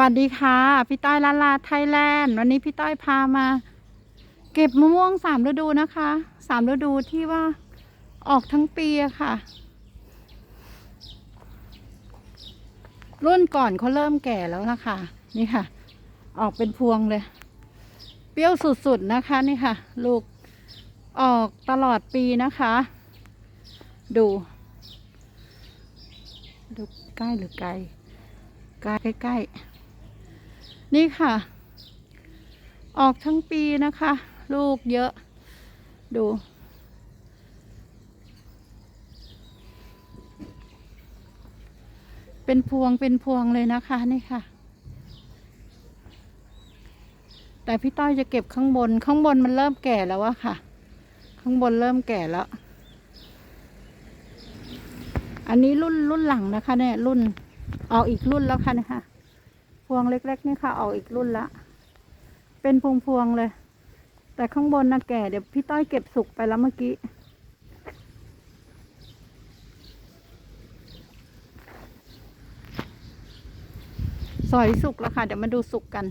วัสดีค่ะ พี่ต้อยลาลาไทยแลนด์ วันนี้พี่ต้อยพามา เก็บมะม่วงสามฤดูนะคะสามฤดูที่ว่าออกทั้งปีอะค่ะ รุ่นก่อนเขาเริ่มแก่แล้วนะคะ นี่ค่ะ ออกเป็นพวงเลย เปรี้ยวสุดๆนะคะนี่ค่ะ ลูกออกตลอดปีนะคะ ดู ดูใกล้หรือไกลใกล้ใกล้ๆ นี่ค่ะ ออกทั้งปีนะคะ ลูกเยอะ ดู เป็นพวงเป็นพวงเลยนะคะนี่ค่ะ แต่พี่ต้อยจะเก็บข้างบน ข้างบนมันเริ่มแก่แล้วอะค่ะ ข้างบนเริ่มแก่แล้ว อันนี้รุ่นรุ่นหลังนะคะเนี่ยรุ่นออกอีกรุ่นแล้วค่ะนะคะ พวงเล็ก ๆ นี่ค่ะออกอีกรุ่นละ เป็นพวงพวงๆเลย แต่ข้างบนนะแก่เดี๋ยวพี่ต้อยเก็บสุกไปแล้วเมื่อกี้ สอยสุกแล้วค่ะ เดี๋ยวมาดูสุกกัน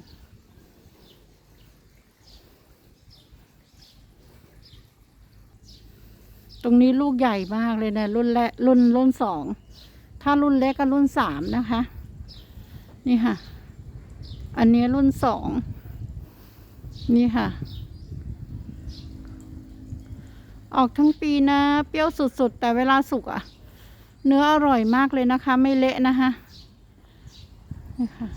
ตรงนี้ลูกใหญ่มากเลยนะรุ่นแรกรุ่นรุ่นสอง ถ้ารุ่นเล็กก็รุ่นสามนะคะ นี่ค่ะ อันนี้รุ่นสองนี่ค่ะ ออกทั้งปีนะ เปรี้ยวสุดๆ แต่เวลาสุกอะเนื้ออร่อยมากเลยนะคะ ไม่เละนะคะนี่ค่ะ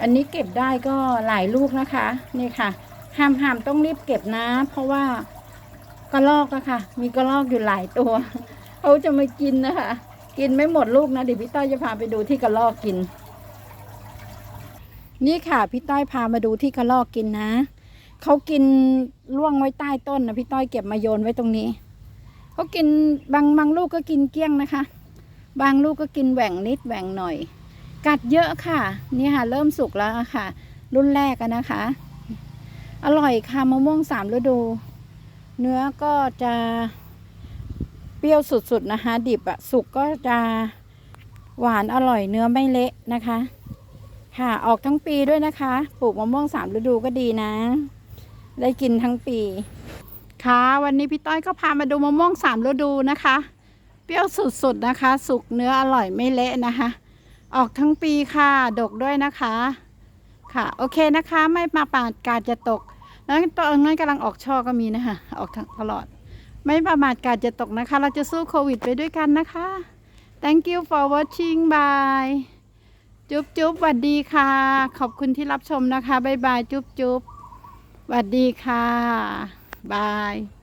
อันนี้เก็บได้ก็หลายลูกนะคะ นี่ค่ะห้ามห้ามต้องรีบเก็บนะ เพราะว่ากระลอกนะค่ะ มีกระลอกอยู่หลายตัว เขาจะมากินนะคะ กินไม่หมดลูกนะเดี๋ยวพี่ต้อยจะพาไปดูที่กระลอกกิน นี่ค่ะพี่ต้อยพามาดูที่กระลอกกินนะเขากินล่วงไว้ใต้ต้นนะพี่ต้อยเก็บมาโยนไว้ตรงนี้เขากินบางบางลูกก็กินเกี้ยงนะคะ บางลูกก็กินแหว่งนิดแหว่งหน่อย กัดเยอะค่ะ นี่ค่ะ เริ่มสุกแล้วค่ะ รุ่นแรกนะคะ อร่อยค่ะมะม่วงสามฤดู เนื้อก็จะ ปรี้ยวสุดๆนะคะ ดิบอะสุกก็จะหวานอร่อยเนื้อไม่เละนะคะ ค่ะออกทั้งปีด้วยนะคะ ปลูกมะม่วงสามฤดูก็ดีนะ ได้กินทั้งปี ค่ะวันนี้พี่ต้อยก็พามาดูมะม่วงสามฤดูนะคะ เปรี้ยวสุดๆนะคะ สุกเนื้ออร่อยไม่เละนะคะ ออกทั้งปีค่ะ ดกด้วยนะคะ ค่ะโอเคนะคะ ไม่มาปาดกาดจะตก แล้วตอนนั้นกำลังออกช่อก็มีนะคะ ออกทั้งตลอด ไม่ประมาทกาดจะตกนะคะ เราจะสู้โควิดไปด้วยกันนะคะ thank you for watching bye จุ๊บจุ๊บสวัสดีค่ะ ขอบคุณที่รับชมนะคะ บ๊ายบาย จุ๊บจุ๊บสวัสดีค่ะ บาย